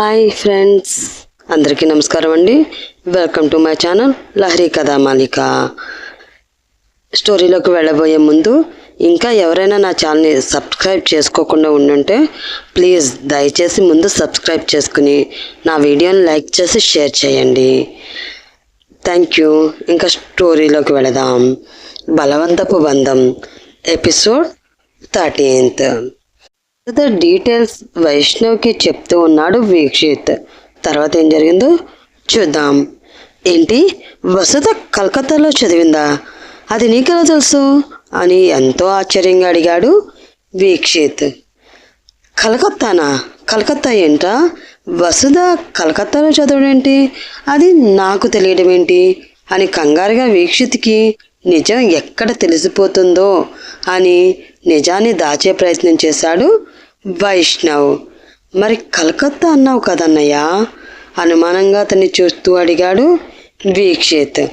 Hi friends అందరికీ నమస్కారం అండి. Welcome to my channel Lahari Katha Malika. స్టోరీలోకి వెళ్ళబోయే ముందు ఇంకా ఎవరైనా నా ఛానల్ని సబ్స్క్రైబ్ చేసుకోకుండా ఉండుంటే ప్లీజ్ దయచేసి ముందు సబ్స్క్రైబ్ చేసుకుని నా వీడియోని లైక్ చేసి షేర్ చేయండి. Thank you. ఇంకా స్టోరీలోకి వెళదాం. బలవంతపు బంధం ఎపిసోడ్ థర్టీన్త్. ఫర్దర్ డీటెయిల్స్ వైష్ణవ్కి చెప్తూ ఉన్నాడు వీక్షిత్. తర్వాత ఏం జరిగిందో చూద్దాం. ఏంటి? వసుధ కలకత్తాలో చదివిందా? అది నీకెలా తెలుసు? అని ఎంతో ఆశ్చర్యంగా అడిగాడు వీక్షిత్. కలకత్తానా? కలకత్తా ఏంటా వసుధ కలకత్తాలో చదవడం ఏంటి? అది నాకు తెలియడం ఏంటి? అని కంగారుగా వీక్షిత్కి నిజం ఎక్కడ తెలిసిపోతుందో అని నిజాన్ని దాచే ప్రయత్నం చేశాడు వైష్ణవ్. మరి కలకత్తా అన్నావు కదన్నయ్యా? అనుమానంగా అతన్ని చూస్తూ అడిగాడు వీక్షిత్.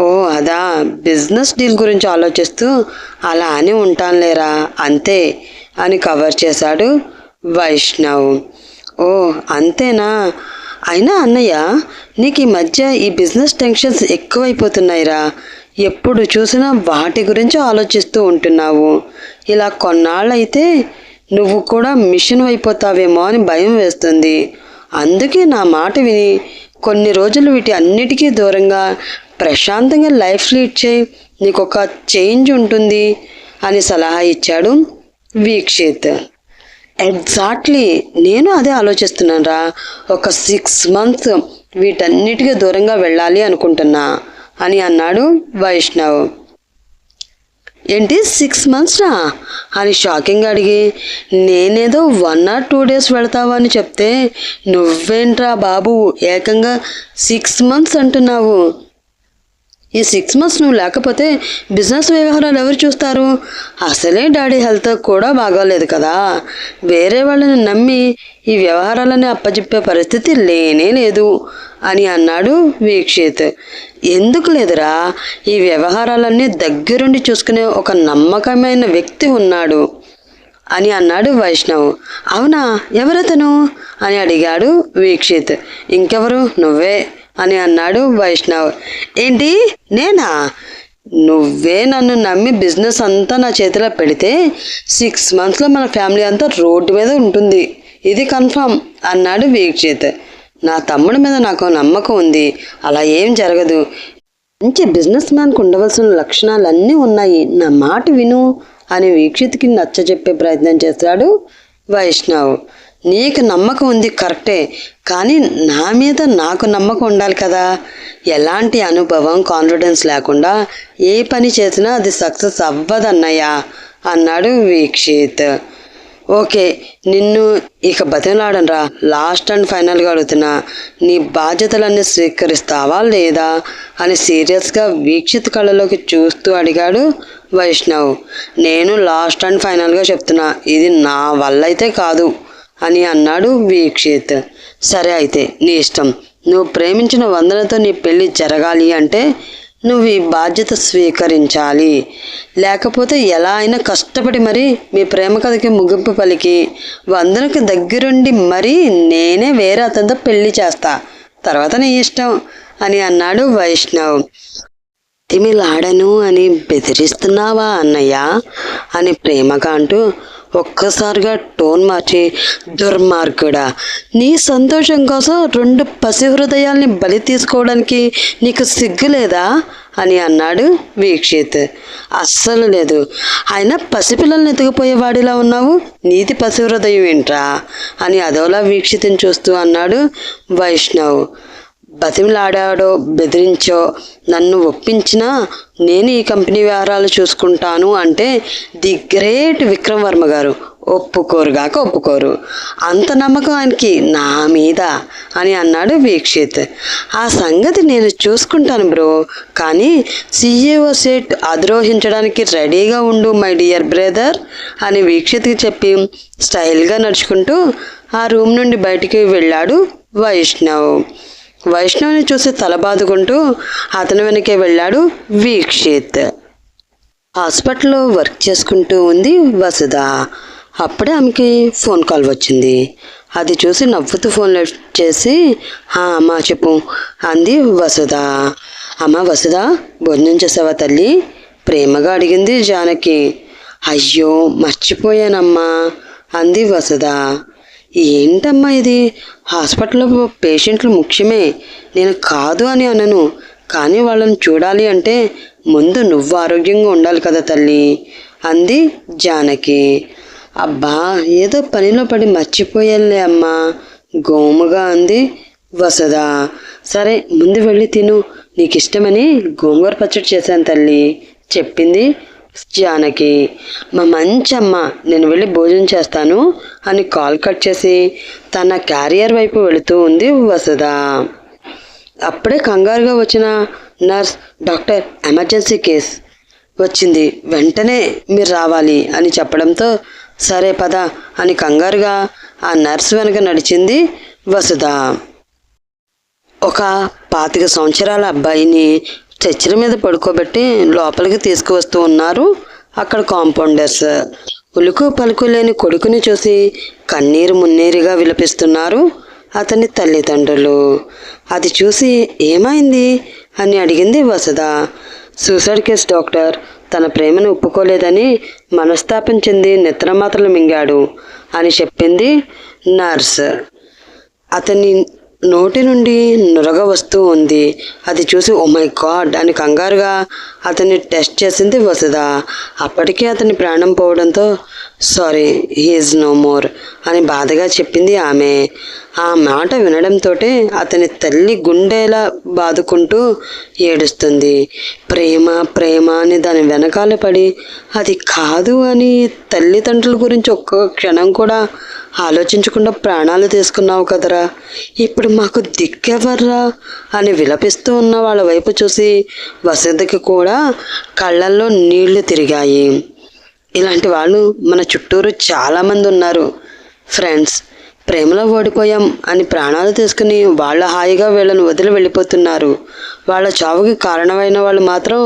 ఓ అదా. బిజినెస్ డీల్ గురించి ఆలోచిస్తూ అలా అని ఉంటానులేరా? అంతే అని కవర్ చేశాడు వైష్ణవ్. ఓ అంతేనా? అయినా అన్నయ్య నీకు ఈ మధ్య ఈ బిజినెస్ టెన్షన్స్ ఎక్కువైపోతున్నాయిరా. ఎప్పుడు చూసినా వాటి గురించి ఆలోచిస్తూ ఉంటున్నావు. ఇలా కొన్నాళ్ళైతే నువ్వు కూడా మిషన్ అయిపోతావేమో అని భయం వేస్తుంది. అందుకే నా మాట విని కొన్ని రోజులు వీటి అన్నిటికీ దూరంగా ప్రశాంతంగా లైఫ్ లీడ్ చేయి నీకు ఒక చేంజ్ ఉంటుంది అని సలహా ఇచ్చాడు వీక్షిత్. ఎగ్జాక్ట్లీ నేను అదే ఆలోచిస్తున్నాను రా ఒక సిక్స్ మంత్స్ వీటన్నిటికీ దూరంగా వెళ్ళాలి అనుకుంటున్నా అని అన్నాడు వైష్ణవ్. ఏంటి సిక్స్ మంత్స్రా అని షాకింగ్ అడిగి నేనేదో వన్ ఆర్ టూ డేస్ వెళతావా? అని చెప్తే నువ్వేంట్రా బాబు ఏకంగా సిక్స్ మంత్స్ అంటున్నావు. ఈ సిక్స్ మంత్స్ నువ్వు లేకపోతే బిజినెస్ వ్యవహారాలు ఎవరు చూస్తారు? అసలే డాడీ హెల్త్ కూడా బాగోలేదు కదా. వేరే వాళ్ళని నమ్మి ఈ వ్యవహారాలని అప్పచెప్పే పరిస్థితి లేనే లేదు అని అన్నాడు వీక్షిత్. ఎందుకు లేదురా? ఈ వ్యవహారాలన్నీ దగ్గరుండి చూసుకునే ఒక నమ్మకమైన వ్యక్తి ఉన్నాడు అని అన్నాడు వైష్ణవ్. అవునా? ఎవరతను? అని అడిగాడు వీక్షిత్. ఇంకెవరు? నువ్వే. అని అన్నాడు వైష్ణవ్. ఏంటి? నేనా? నువ్వే నన్ను నమ్మి బిజినెస్ అంతా నా చేతిలో పెడితే సిక్స్ మంత్స్లో మన ఫ్యామిలీ అంతా రోడ్డు మీద ఉంటుంది. ఇది కన్ఫామ్ అన్నాడు వీక్షిత్. నా తమ్ముడి మీద నాకు నమ్మకం ఉంది. అలా ఏం జరగదు. మంచి బిజినెస్ మ్యాన్కి ఉండవలసిన లక్షణాలన్నీ ఉన్నాయి. నా మాట విను అని వీక్షిత్కి నచ్చ చెప్పే ప్రయత్నం చేస్తాడు వైష్ణవ్. నీకు నమ్మకం ఉంది కరెక్టే. కానీ నా మీద నాకు నమ్మకం ఉండాలి కదా. ఎలాంటి అనుభవం కాన్ఫిడెన్స్ లేకుండా ఏ పని చేసినా అది సక్సెస్ అవ్వదన్నయ్యా అన్నాడు వీక్షిత్. ఓకే నిన్ను ఇక బతిమలాడనరా లాస్ట్ అండ్ ఫైనల్గా అడుగుతున్నా నీ బాధ్యతలన్నీ స్వీకరిస్తావా లేదా అని సీరియస్గా వీక్షిత్ కళ్ళలోకి చూస్తూ అడిగాడు వైష్ణవ్. నేను లాస్ట్ అండ్ ఫైనల్గా చెప్తున్నా ఇది నా వల్ల అయితే కాదు. అని అన్నాడు వీక్షిత్. సరే అయితే నీ ఇష్టం. నువ్వు ప్రేమించిన వందనతో నీ పెళ్ళి జరగాలి అంటే నువ్వు ఈ బాధ్యత స్వీకరించాలి. లేకపోతే ఎలా అయినా కష్టపడి మరి మీ ప్రేమ కథకి ముగింపు పలికి. వందనకి దగ్గరుండి మరీ నేనే వేరే అతనితో పెళ్ళి చేస్తా. తర్వాత నీ ఇష్టం అని అన్నాడు వైష్ణవ్. తిమిలాడను అని బెదిరిస్తున్నావా అన్నయ్య అని ప్రేమగా అంటూ ఒక్కసారిగా టోన్ మార్చి దుర్మార్గుడా నీ సంతోషం కోసం రెండు పసి హృదయాల్ని బలి తీసుకోవడానికి నీకు సిగ్గు లేదా? అని అన్నాడు వీక్షిత్. అస్సలు లేదు. ఆయన పసిపిల్లల్ని ఎత్తుకుపోయేవాడిలా ఉన్నావు? నీతి పసి హృదయం ఏంట్రా? అని అదోలా వీక్షితం చూస్తూ అన్నాడు వైష్ణవ్. బతిమలాడాడో బెదిరించో నన్ను ఒప్పించినా నేను ఈ కంపెనీ వ్యవహారాలు చూసుకుంటాను అంటే ది గ్రేట్ విక్రమ్ వర్మ గారు ఒప్పుకోరుగాక ఒప్పుకోరు. అంత నమ్మకం ఆయనకి నా మీద అని అన్నాడు వీక్షిత్. ఆ సంగతి నేను చూసుకుంటాను బ్రో కానీ సీఈఓ సీట్ అధిరోహించడానికి రెడీగా ఉండు మై డియర్ బ్రదర్ అని వీక్షిత్కి చెప్పి స్టైల్గా నడుచుకుంటూ ఆ రూమ్ నుండి బయటికి వెళ్ళాడు వైష్ణవ్. వైష్ణవుని చూసి తల బాదుకుంటూ అతని వెనకే వెళ్ళాడు వీక్షిత్. హాస్పిటల్లో వర్క్ చేసుకుంటూ ఉంది వసుధ. అప్పుడే ఆమెకి ఫోన్ కాల్ వచ్చింది. అది చూసి నవ్వుతూ ఫోన్ చేసి అమ్మా చెప్పు అంది వసుధ. అమ్మ వసుధ భోజనం చేసావా తల్లి? ప్రేమగా అడిగింది జానకి. అయ్యో మర్చిపోయానమ్మా అంది వసుధ. ఏంటమ్మా ఇది? హాస్పిటల్లో పేషెంట్లు ముఖ్యమే. నేను కాదు అని అనను. కానీ వాళ్ళని చూడాలి అంటే ముందు నువ్వు ఆరోగ్యంగా ఉండాలి కదా తల్లి అంది జానకి. అబ్బా ఏదో పనిలో పడి మర్చిపోయాలే అమ్మా గోముగా అంది వసదా సరే ముందు వెళ్ళి తిను. నీకు ఇష్టమని గోంగూర పచ్చడి చేశాను తల్లి చెప్పింది జానకి. మా మంచి అమ్మ నేను వెళ్ళి భోజనం చేస్తాను. అని కాల్ కట్ చేసి తన క్యారియర్ వైపు వెళుతూ ఉంది వసుధ. అప్పుడే కంగారుగా వచ్చిన నర్స్ డాక్టర్ ఎమర్జెన్సీ కేస్ వచ్చింది. వెంటనే మీరు రావాలి అని చెప్పడంతో సరే పద అని కంగారుగా ఆ నర్స్ వెనక నడిచింది వసుధ. ఒక పాతిక సంవత్సరాల అబ్బాయిని చర్చిల మీద పడుకోబెట్టి లోపలికి తీసుకువస్తూ ఉన్నారు అక్కడ కాంపౌండర్స్. ఉలుకు పలుకు లేని కొడుకుని చూసి కన్నీరు మున్నీరుగా విలపిస్తున్నారు అతని తల్లిదండ్రులు. అది చూసి ఏమైంది అని అడిగింది వసుధ. సూసైడ్ కేస్ డాక్టర్ తన ప్రేమను ఒప్పుకోలేదని మనస్తాపం చెంది నిద్రమాత్రలు మింగాడు అని చెప్పింది నర్స్. అతని నోటి నుండి నురగ వస్తూ ఉంది. అది చూసి ఓ మై గాడ్ అని కంగారుగా అతన్ని టెస్ట్ చేసింది వసుధ. అప్పటికే అతని ప్రాణం పోవడంతో సారీ హీఈస్ నో మోర్ అని బాధగా చెప్పింది ఆమె. ఆ మాట వినడంతో అతని తల్లి గుండెలా బాదుకుంటూ ఏడుస్తుంది. ప్రేమ ప్రేమ అని దాని వెనకాల పడి అది కాదు అని తల్లిదండ్రుల గురించి ఒక్క క్షణం కూడా ఆలోచించకుండా ప్రాణాలు తీసుకున్నావు కదరా. ఇప్పుడు మాకు దిక్కెవర్రా అని విలపిస్తూ ఉన్న వాళ్ళ వైపు చూసి వసంతకి కూడా కళ్ళల్లో నీళ్ళు తిరిగాయి. ఇలాంటి వాళ్ళు మన చుట్టూరు చాలామంది ఉన్నారు. ఫ్రెండ్స్ ప్రేమలో ఓడిపోయాం అని ప్రాణాలు తీసుకుని వాళ్ళ హాయిగా వీళ్ళని వదిలి వెళ్ళిపోతున్నారు. వాళ్ళ చావుకి కారణమైన వాళ్ళు మాత్రం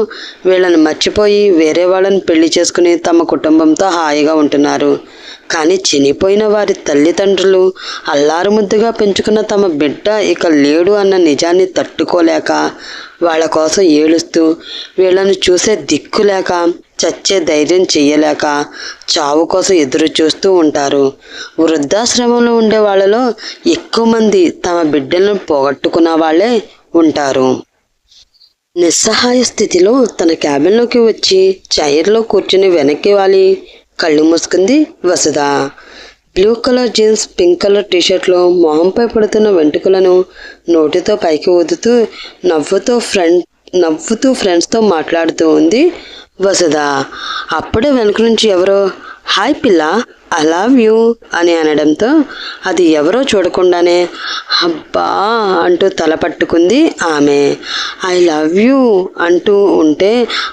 వీళ్ళని మర్చిపోయి వేరే వాళ్ళని పెళ్ళి చేసుకుని తమ కుటుంబంతో హాయిగా ఉంటున్నారు. కానీ చనిపోయిన వారి తల్లిదండ్రులు అల్లారు ముద్దుగా పెంచుకున్న తమ బిడ్డ ఇక లేడు అన్న నిజాన్ని తట్టుకోలేక వాళ్ళ కోసం ఏడుస్తూ వీళ్ళని చూసే దిక్కు లేక చచ్చే ధైర్యం చెయ్యలేక చావు కోసం ఎదురు చూస్తూ ఉంటారు. వృద్ధాశ్రమంలో ఉండే వాళ్ళలో ఎక్కువ మంది తమ బిడ్డలను పోగొట్టుకున్న వాళ్ళే ఉంటారు. నిస్సహాయ స్థితిలో తన క్యాబిన్లోకి వచ్చి చైర్లో కూర్చుని వెనక్కి వాలి. కళ్ళు మూసుకుంది Vasudha. Blue colour jeans pink colour టీషర్ట్లో మొహంపై పడుతున్న వెంట్రుకలను నోటితో పైకి ఊదుతూ నవ్వుతో ఫ్రెండ్ నవ్వుతూ ఫ్రెండ్స్తో మాట్లాడుతూ ఉంది వసుధ అప్పుడే వెనుక నుంచి ఎవరో హాయ్ పిల్ల ఐ లవ్ యూ అని అనడంతో అది ఎవరో చూడకుండానే అబ్బా అంటూ తల పట్టుకుంది ఆమె. ఐ లవ్ యూ అంటూ ఉంటే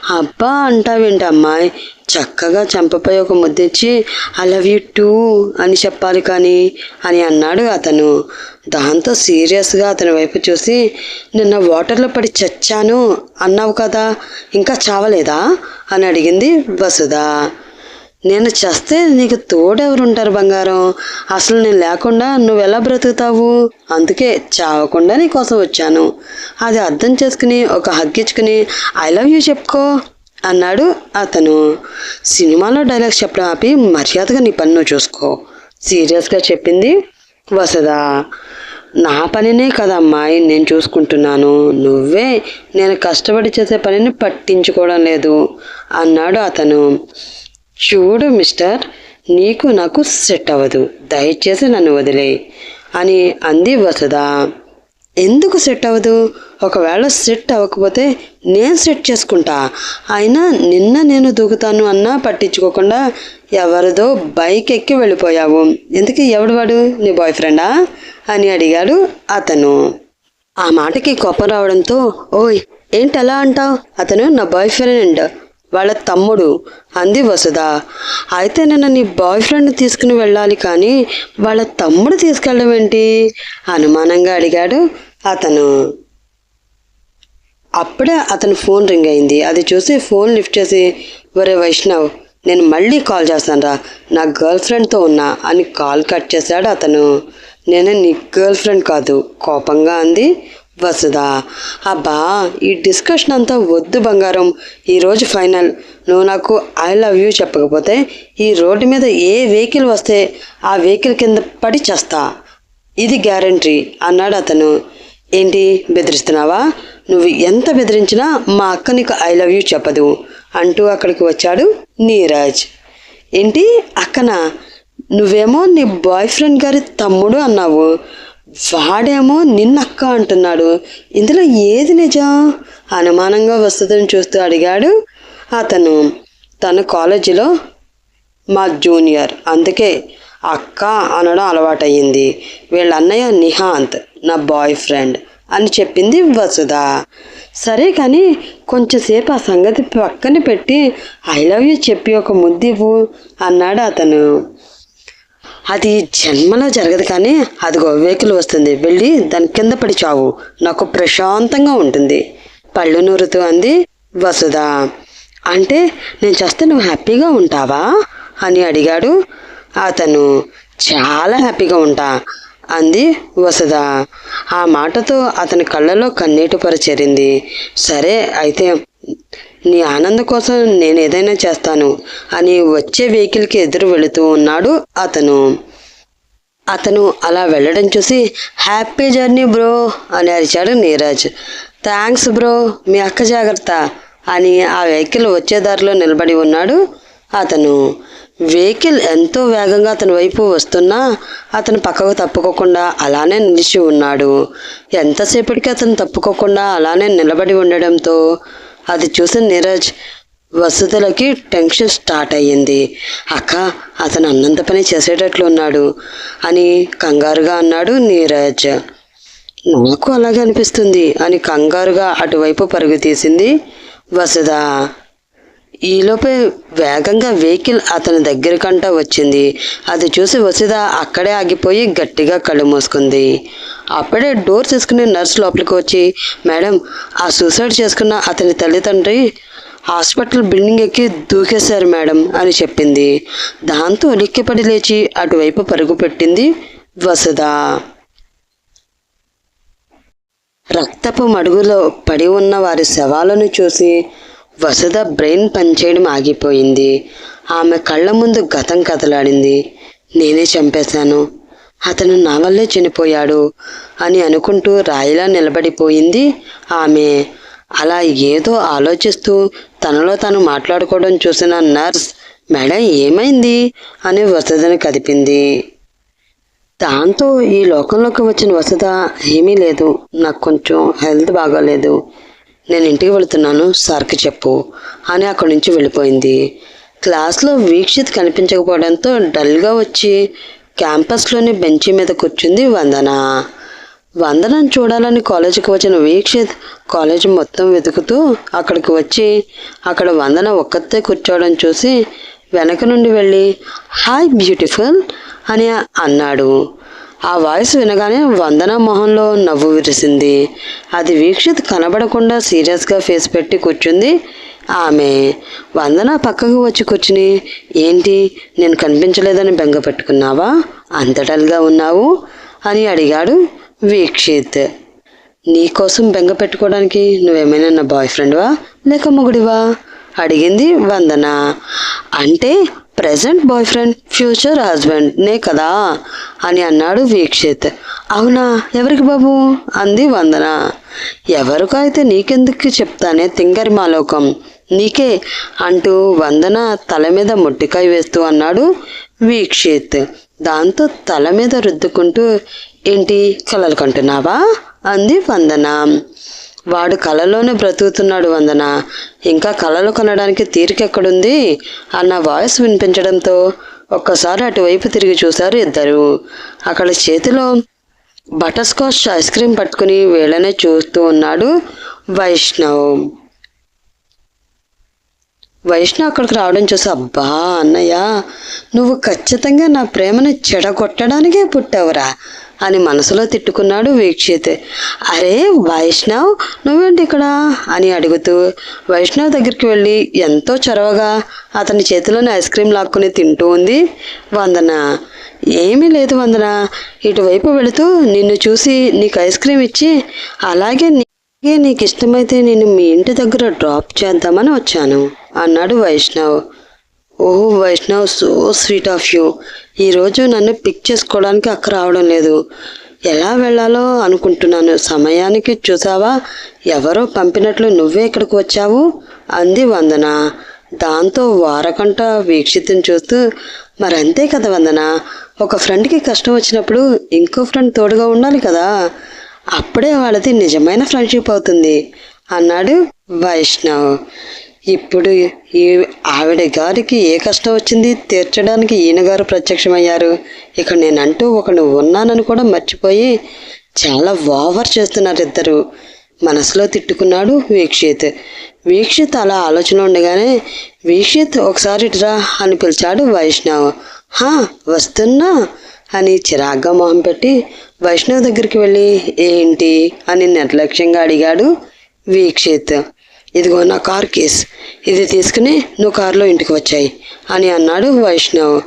అబ్బా అంటావేంటి అమ్మాయి చక్కగా చంపపై ఒక ముద్దిచ్చి ఐ లవ్ యూ టూ అని చెప్పాలి కానీ అని అన్నాడు అతను. దాంతో సీరియస్గా అతని వైపు చూసి నిన్న వాటర్లో పడి చచ్చాను అన్నావు కదా ఇంకా చావలేదా? అని అడిగింది వసుధ. నేను చేస్తే నీకు తోడెవరుంటారు బంగారం? అసలు నేను లేకుండా నువ్వెలా బ్రతుకుతావు? అందుకే చావకుండా నీకోసం వచ్చాను. అది అర్థం చేసుకుని ఒక హగ్గిచ్చుకుని ఐ లవ్ యూ చెప్పుకో. అన్నాడు అతను. సినిమాలో డైలాగ్స్ చెప్పడం ఆపి మర్యాదగా నీ పని నువ్వు చూసుకో. సీరియస్గా చెప్పింది వసదా. నా పనినే కదా అమ్మాయి నేను చూసుకుంటున్నాను. నువ్వే నేను కష్టపడి చేసే పనిని పట్టించుకోవడం లేదు అన్నాడు అతను. చూడు మిస్టర్ నీకు నాకు సెట్ అవ్వదు దయచేసి నన్ను వదిలే అని అంది వసదా. ఎందుకు సెట్ అవ్వదు? ఒకవేళ సెట్ అవ్వకపోతే నేను సెట్ చేసుకుంటా. అయినా నిన్న నేను దూకుతాను అన్నా పట్టించుకోకుండా ఎవరిదో బైక్ ఎక్కి వెళ్ళిపోయావు. ఎందుకు ఎవడు వాడు? నీ బాయ్ ఫ్రెండా అని అడిగాడు అతను. ఆ మాటకి కోపం రావడంతో ఓయ్ ఏంటి అలా అంటావు? అతను నా బాయ్ ఫ్రెండ్ వాళ్ళ తమ్ముడు అంది వసుధ. అయితే నిన్న నీ బాయ్ ఫ్రెండ్ తీసుకుని వెళ్ళాలి కానీ వాళ్ళ తమ్ముడు తీసుకెళ్ళడం ఏంటి? అనుమానంగా అడిగాడు అతను. అప్పుడే అతని ఫోన్ రింగ్ అయింది. అది చూసి ఫోన్ లిఫ్ట్ చేసి ఒరే వైష్ణవ్ నేను మళ్ళీ కాల్ చేస్తాను రా నా గర్ల్ ఫ్రెండ్తో ఉన్నా అని కాల్ కట్ చేశాడు అతను. నేను నీ గర్ల్ ఫ్రెండ్ కాదు కోపంగా అంది వసుధ. అబ్బా ఈ డిస్కషన్ అంతా వద్దు బంగారం. ఈరోజు ఫైనల్. నువ్వు నాకు ఐ లవ్ యూ చెప్పకపోతే ఈ రోడ్డు మీద ఏ వెహికల్ వస్తే ఆ వెహికల్ కింద పడి చేస్తా. ఇది గ్యారంటీ అన్నాడు అతను. ఏంటి? బెదిరిస్తున్నావా? నువ్వు ఎంత బెదిరించినా మా అక్క నీకు ఐ లవ్ యూ చెప్పదు. అంటూ అక్కడికి వచ్చాడు నీరజ్. ఏంటి అక్కన? నువ్వేమో నీ బాయ్ ఫ్రెండ్ గారి తమ్ముడు అన్నావు. వాడేమో నిన్నక్క అంటున్నాడు. ఇందులో ఏది నిజం? అనుమానంగా వస్తుందని చూస్తూ అడిగాడు అతను. తన కాలేజీలో మా జూనియర్. అందుకే అక్క అనడం అలవాటయ్యింది. వీళ్ళ అన్నయ్య నిహాంత్ నా బాయ్ ఫ్రెండ్ అని చెప్పింది వసుధ. సరే కానీ కొంచెంసేపు ఆ సంగతి పక్కన పెట్టి ఐ లవ్ యూ చెప్పి ఒక ముద్దివ్వు అన్నాడు అతను. అది జన్మలో జరగదు కానీ అదిగో వెహికల్ వస్తుంది. వెళ్ళి దాని కింద పడి చావు. నాకు ప్రశాంతంగా ఉంటుంది. పళ్ళు నూరుతూ అంది వసుధ. అంటే నేను చేస్తే నువ్వు హ్యాపీగా ఉంటావా? అని అడిగాడు అతను. చాలా హ్యాపీగా ఉంటా. అంది వసుధ. ఆ మాటతో అతని కళ్ళలో కన్నీటి పొర చేరింది. సరే అయితే నీ ఆనందం కోసం నేను ఏదైనా చేస్తాను అని వచ్చే వెహికల్కి ఎదురు వెళుతూ ఉన్నాడు అతను. అతను అలా వెళ్ళడం చూసి హ్యాపీ జర్నీ బ్రో అని అరిచాడు నీరజ్. థ్యాంక్స్ బ్రో మీ అక్క జాగ్రత్త అని ఆ వెహికల్ వచ్చే దారిలో నిలబడి ఉన్నాడు అతను. వెహికల్ ఎంతో వేగంగా అతని వైపు వస్తున్నా అతను పక్కకు తప్పుకోకుండా అలానే నిలిచి ఉన్నాడు. ఎంతసేపటికి అతను తప్పుకోకుండా అలానే నిలబడి ఉండడంతో అది చూసిన నీరజ్ వసతులకి టెన్షన్ స్టార్ట్ అయ్యింది. అక్క అతను అన్నంత పని చేసేటట్లు ఉన్నాడు అని కంగారుగా అన్నాడు నీరజ్. నాకు అలాగే అనిపిస్తుంది అని కంగారుగా అటువైపు పరుగు తీసింది వసుధ. ఈలోపే వేగంగా వెహికల్ అతని దగ్గరకంట వచ్చింది. అది చూసి వసుధ అక్కడే ఆగిపోయి గట్టిగా కళ్ళు మూసుకుంది. అప్పుడే డోర్ తీసుకుని నర్స్ లోపలికి వచ్చి మేడం ఆ సూసైడ్ చేసుకున్న అతని తల్లిదండ్రి హాస్పిటల్ బిల్డింగ్ ఎక్కి దూకేశారు మేడం అని చెప్పింది. దాంతో ఉలిక్కిపడి లేచి అటువైపు పరుగు పెట్టింది వసుధ. రక్తపు మడుగులో పడి ఉన్న వారి శవాలను చూసి వసుధ బ్రెయిన్ పనిచేయడం ఆగిపోయింది. ఆమె కళ్ళ ముందు గతం కదలాడింది. నేనే చంపేశాను. అతను నా వల్లే చనిపోయాడు అని అనుకుంటూ రాయిలా నిలబడిపోయింది ఆమె. అలా ఏదో ఆలోచిస్తూ తనలో తను మాట్లాడుకోవడం చూసిన నర్స్ మేడం ఏమైంది? అని వసతిని కదిపింది. దాంతో ఈ లోకంలోకి వచ్చిన వసత ఏమీ లేదు. నాకు కొంచెం హెల్త్ బాగాలేదు. నేను ఇంటికి వెళుతున్నాను సార్కి చెప్పు అని అక్కడి నుంచి వెళ్ళిపోయింది. క్లాస్లో వీక్షిత్ కనిపించకపోవడంతో డల్గా వచ్చి క్యాంపస్లోని బెంచి మీద కూర్చుంది వందన. వందనం చూడాలని కాలేజీకి వచ్చిన వీక్షిత్ కాలేజీ మొత్తం వెతుకుతూ అక్కడికి వచ్చి అక్కడ వందన ఒక్కతే కూర్చోవడం చూసి వెనక నుండి వెళ్ళి హాయ్ బ్యూటిఫుల్ అని అన్నాడు. ఆ వాయిస్ వినగానే వందన మొహంలో నవ్వు విరిసింది. అది వీక్షిత్ కనబడకుండా సీరియస్గా ఫేస్ పెట్టి కూర్చుంది. ఆమె వందన పక్కకు వచ్చి కూర్చుని ఏంటి నేను కనిపించలేదని బెంగ పెట్టుకున్నావా? అంత డల్గా ఉన్నావు? అని అడిగాడు వీక్షిత్. నీకోసం బెంగ పెట్టుకోవడానికి నువ్వేమైనా నా బాయ్ ఫ్రెండ్వా? లేక మొగుడివా? అడిగింది వందన. అంటే present boy friend future husband నే కదా? అని అన్నాడు వీక్షిత్. అవునా? ఎవరికి బాబు? అంది వందన. ఎవరికో అయితే నీకెందుకు చెప్తానే తింగరి మాలోకం. నీకే అంటూ వందన తల మీద మొట్టికాయ వేస్తూ అన్నాడు వీక్షిత్. దాంతో తల మీద రుద్దుకుంటూ ఏంటి కలలు కంటున్నావా? అంది వందన. వాడు కలలోనే బ్రతుకుతున్నాడు వందన. ఇంకా కలలు కొనడానికి తీరికెక్కడుంది? అన్న వాయిస్ వినిపించడంతో ఒక్కసారి అటువైపు తిరిగి చూశారు ఇద్దరు. అక్కడ చేతిలో బటర్ స్కాచ్ ఐస్ క్రీమ్ పట్టుకుని వీళ్ళనే చూస్తూ ఉన్నాడు వైష్ణవ్. వైష్ణవ్ అక్కడికి రావడం చూసి అబ్బా అన్నయ్య నువ్వు ఖచ్చితంగా నా ప్రేమను చెడగొట్టడానికే పుట్టావురా. అని మనసులో తిట్టుకున్నాడు వీక్షిత్. అరే వైష్ణవ్ నువ్వేంటి ఇక్కడ? అని అడుగుతూ వైష్ణవ్ దగ్గరికి వెళ్ళి ఎంతో చొరవగా అతని చేతిలోని ఐస్ క్రీమ్ లాక్కుని తింటూ ఉంది వందన. ఏమీ లేదు వందన. ఇటువైపు వెళుతూ నిన్ను చూసి నీకు ఐస్ క్రీమ్ ఇచ్చి అలాగే నీకే నీకు ఇష్టమైతే నేను మీ ఇంటి దగ్గర డ్రాప్ చేద్దామని వచ్చాను అన్నాడు Vaishnav. Oh Vaishnav so sweet of you. ఈరోజు నన్ను పిక్ చేసుకోవడానికి అక్క రావడం లేదు. ఎలా వెళ్ళాలో అనుకుంటున్నాను. సమయానికి చూసావా? ఎవరో పంపినట్లు నువ్వే ఇక్కడికి వచ్చావు? అంది వందన. దాంతో వారకంట వీక్షితం చూస్తూ మరంతే కదా వందన. ఒక ఫ్రెండ్కి కష్టం వచ్చినప్పుడు ఇంకో ఫ్రెండ్ తోడుగా ఉండాలి కదా. అప్పుడే వాళ్ళది నిజమైన ఫ్రెండ్షిప్ అవుతుంది అన్నాడు వైష్ణవ్. ఇప్పుడు ఈ ఆవిడ గారికి ఏ కష్టం వచ్చింది తీర్చడానికి ఈయన గారు ప్రత్యక్షమయ్యారు. ఇక నేనంటూ ఒకడు ఉన్నానని కూడా మర్చిపోయి చాలా ఓవర్ చేస్తున్నారు ఇద్దరు మనసులో తిట్టుకున్నాడు వీక్షిత్. వీక్షిత్ అలా ఆలోచన ఉండగానే వీక్షిత్ ఒకసారి ఇటురా అని పిలిచాడు వైష్ణవ్. హా వస్తున్నా? అని చిరాగ్గా మొహం పెట్టి వైష్ణవ్ దగ్గరికి వెళ్ళి ఏంటి? అని నిర్లక్ష్యంగా అడిగాడు వీక్షిత్. ఇదిగో నా కార్ కేస్. ఇది తీసుకుని నువ్వు కారులో ఇంటికి వచ్చాయి. అని అన్నాడు వైష్ణవ్.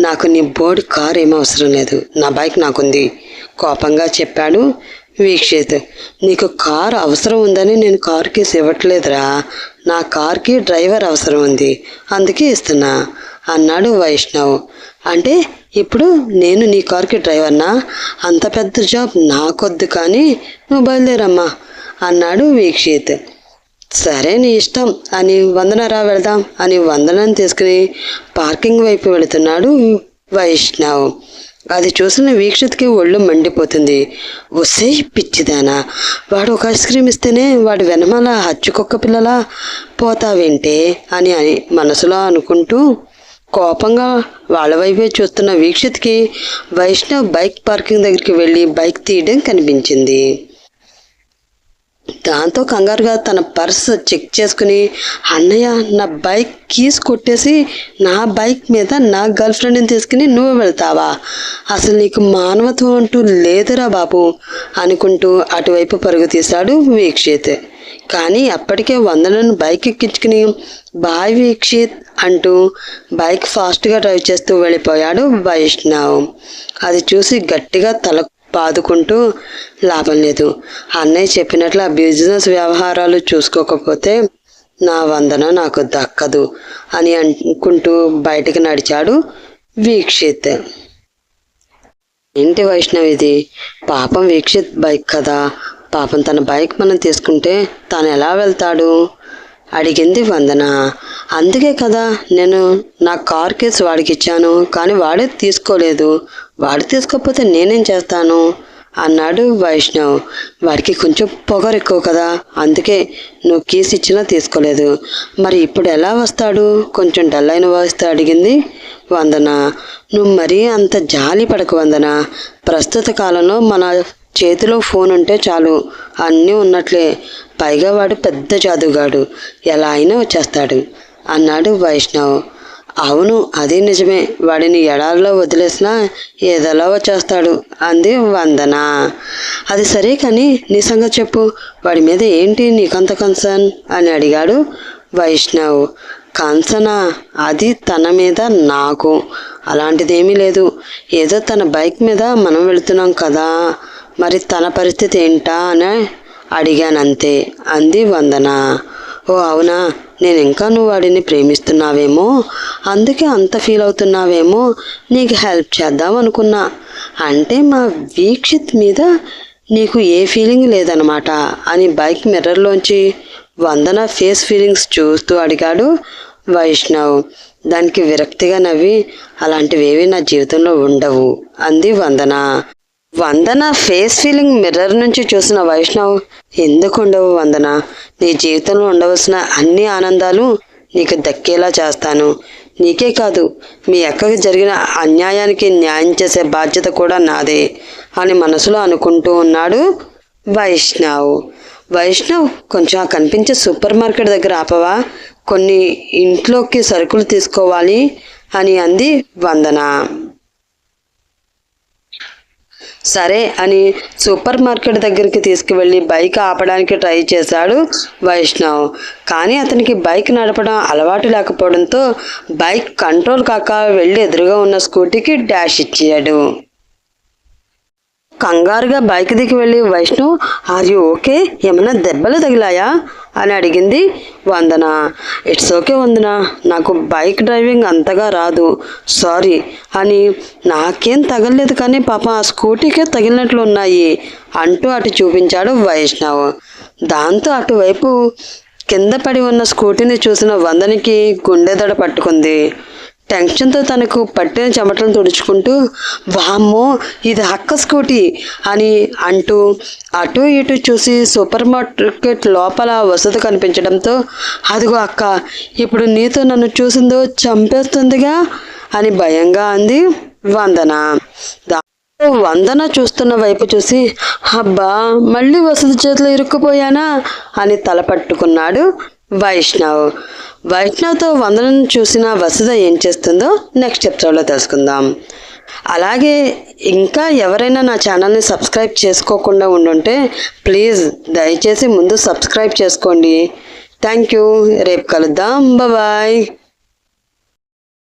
నాకు నీ బోర్డు కార్ ఏమీ అవసరం లేదు. నా బైక్ నాకుంది. కోపంగా చెప్పాడు వీక్షిత్. నీకు కార్ అవసరం ఉందని నేను కార్ కేసు ఇవ్వట్లేదురా. నా కార్కి డ్రైవర్ అవసరం ఉంది. అందుకే ఇస్తున్నా అన్నాడు వైష్ణవ్. అంటే ఇప్పుడు నేను నీ కార్కి డ్రైవర్నా? అంత పెద్ద జాబ్ నాకొద్దు కానీ నువ్వు బయలుదేరమ్మా అన్నాడు వీక్షిత్. సరే నీ ఇష్టం. అని వందనరా వెళదాం. అని వందనం తీసుకుని పార్కింగ్ వైపు వెళుతున్నాడు వైష్ణవ్. అది చూసిన వీక్షిత్కి ఒళ్ళు మండిపోతుంది. వస్తే పిచ్చిదానా. వాడు ఒక ఐస్ క్రీమ్ ఇస్తేనే వాడు వెనమాల హచ్చుకొక్క పిల్లలా పోతావేంటే అని అని మనసులో అనుకుంటూ కోపంగా వాళ్ళ వైపే చూస్తున్న వీక్షిత్కి వైష్ణవ్ బైక్ పార్కింగ్ దగ్గరికి వెళ్ళి బైక్ తీయడం కనిపించింది. దాంతో కంగారుగా తన పర్స్ చెక్ చేసుకుని అన్నయ్య నా బైక్ కీస్ కొట్టేసి నా బైక్ మీద నా గర్ల్ ఫ్రెండ్ని తీసుకుని నువ్వు వెళ్తావా? అసలు నీకు మానవత్వం అంటూ లేదురా బాబు అనుకుంటూ అటువైపు పరుగు తీశాడు వీక్షిత్. కానీ అప్పటికే వందనను బైక్ ఎక్కించుకుని బాయ్ వీక్షిత్ అంటూ బైక్ ఫాస్ట్గా డ్రైవ్ చేస్తూ వెళ్ళిపోయాడు వైష్ణవ్. అది చూసి గట్టిగా తల బాదుకుంటూ లాభం లేదు. అన్నయ్య చెప్పినట్లు ఆ బిజినెస్ వ్యవహారాలు చూసుకోకపోతే నా వందన నాకు దక్కదు అని అనుకుంటూ బయటికి నడిచాడు వీక్షిత్. ఏంటి వైష్ణవ్ ఇది? పాపం వీక్షిత్ బైక్ కదా. పాపం తన బైక్ మనం తీసుకుంటే తను ఎలా వెళ్తాడు? అడిగింది వందన. అందుకే కదా నేను నా కార్ కేసు వాడికి ఇచ్చాను కానీ వాడే తీసుకోలేదు. వాడు తీసుకోకపోతే నేనేం చేస్తాను? అన్నాడు వైష్ణవ్. వాడికి కొంచెం పొగరు ఎక్కువ కదా అందుకే నువ్వు కీస్ ఇచ్చినా తీసుకోలేదు. మరి ఇప్పుడు ఎలా వస్తాడు? కొంచెం డల్ అయిన వస్తే అడిగింది వందన. నువ్వు మరీ అంత జాలి పడకు వందన. ప్రస్తుత కాలంలో మన చేతిలో ఫోన్ ఉంటే చాలు అన్నీ ఉన్నట్లే. పైగా వాడు పెద్ద జాదుగాడు. ఎలా అయినా వచ్చేస్తాడు అన్నాడు వైష్ణవ్. అవును అది నిజమే. వాడిని ఎడారిలో వదిలేసినా ఏదోలా వచ్చేస్తాడు. అంది వందన. అది సరే కానీ నీ సంగతి చెప్పు. వాడి మీద ఏంటి నీకంత కన్సర్న్ అని అడిగాడు వైష్ణవ్. కన్సనా అది తన మీద నాకు. అలాంటిదేమీ లేదు. ఏదో తన బైక్ మీద మనం వెళుతున్నాం కదా. మరి తన పరిస్థితి ఏంటా? అని అడిగానంతే. అంది వందన. ఓ అవునా? నేను ఇంకా నువ్వు వాడిని ప్రేమిస్తున్నావేమో? అందుకే అంత ఫీల్ అవుతున్నావేమో? నీకు హెల్ప్ చేద్దాం అనుకున్నా. అంటే మా వీక్షిత్ మీద నీకు ఏ ఫీలింగ్ లేదనమాట అని బైక్ మిర్రర్లోంచి వందన ఫేస్ ఫీలింగ్స్ చూస్తూ అడిగాడు వైష్ణవ్. దానికి విరక్తిగా నవ్వి అలాంటివేవి నా జీవితంలో ఉండవు అంది Vandana. Vandana face feeling mirror నుంచి చూసిన వైష్ణవ్ ఎందుకు ఉండవు వందన? నీ జీవితంలో ఉండవలసిన అన్ని ఆనందాలు నీకు దక్కేలా చేస్తాను. నీకే కాదు మీ అక్కకి జరిగిన అన్యాయానికి న్యాయం చేసే బాధ్యత కూడా నాదే అని మనసులో అనుకుంటూ ఉన్నాడు వైష్ణవ్. వైష్ణవ్ కొంచెం కనిపించే సూపర్ మార్కెట్ దగ్గర ఆపవా? కొన్ని ఇంట్లోకి సరుకులు తీసుకోవాలి అని అంది వందన. సరే అని సూపర్ మార్కెట్ దగ్గరికి తీసుకువెళ్ళి బైక్ ఆపడానికి ట్రై చేశాడు వైష్ణవ్. కానీ అతనికి బైక్ నడపడం అలవాటు లేకపోవడంతో బైక్ కంట్రోల్ కాక వెళ్ళి ఎదురుగా ఉన్న స్కూటీకి డాష్ ఇచ్చాడు కంగారుగా బైక్ దిగి వెళ్ళి వైష్ణవ్ ఆర్ యూ ఓకే ఏమైనా దెబ్బలు తగిలాయా? అని అడిగింది వందన. ఇట్స్ ఓకే వందన. నాకు బైక్ డ్రైవింగ్ అంతగా రాదు. సారీ అని నాకేం తగలలేదు కానీ పాప ఆ స్కూటీకే తగిలినట్లు ఉన్నాయి అంటూ అటు చూపించాడు వైష్ణవ్. దాంతో అటువైపు కింద పడి ఉన్న స్కూటీని చూసిన వందనికి గుండెదడ పట్టుకుంది. టెన్షన్తో తనకు పట్టిన చెమటలను తుడుచుకుంటూ వామ్మో ఇది హక్క స్కూటీ అని అంటూ అటు ఇటు చూసి సూపర్ మార్కెట్ లోపల వసతి కనిపించడంతో అదిగో అక్క ఇప్పుడు నీతో నన్ను చూసిందో చంపేస్తుందిగా? అని భయంగా అంది వందన. దాంతో వందన చూస్తున్న వైపు చూసి అబ్బా మళ్ళీ వసతి చేతిలో ఇరుక్కుపోయానా? అని తల పట్టుకున్నాడు వైష్ణవ్. వైష్ణవ్తో వందనను చూసిన వసుధ ఏం చేస్తుందో నెక్స్ట్ ఎపిసోడ్లో తెలుసుకుందాం. అలాగే ఇంకా ఎవరైనా నా ఛానల్ని సబ్స్క్రైబ్ చేసుకోకుండా ఉండుంటే ప్లీజ్ దయచేసి ముందు సబ్స్క్రైబ్ చేసుకోండి. థ్యాంక్ యూ రేపు కలుద్దాం. బాయ్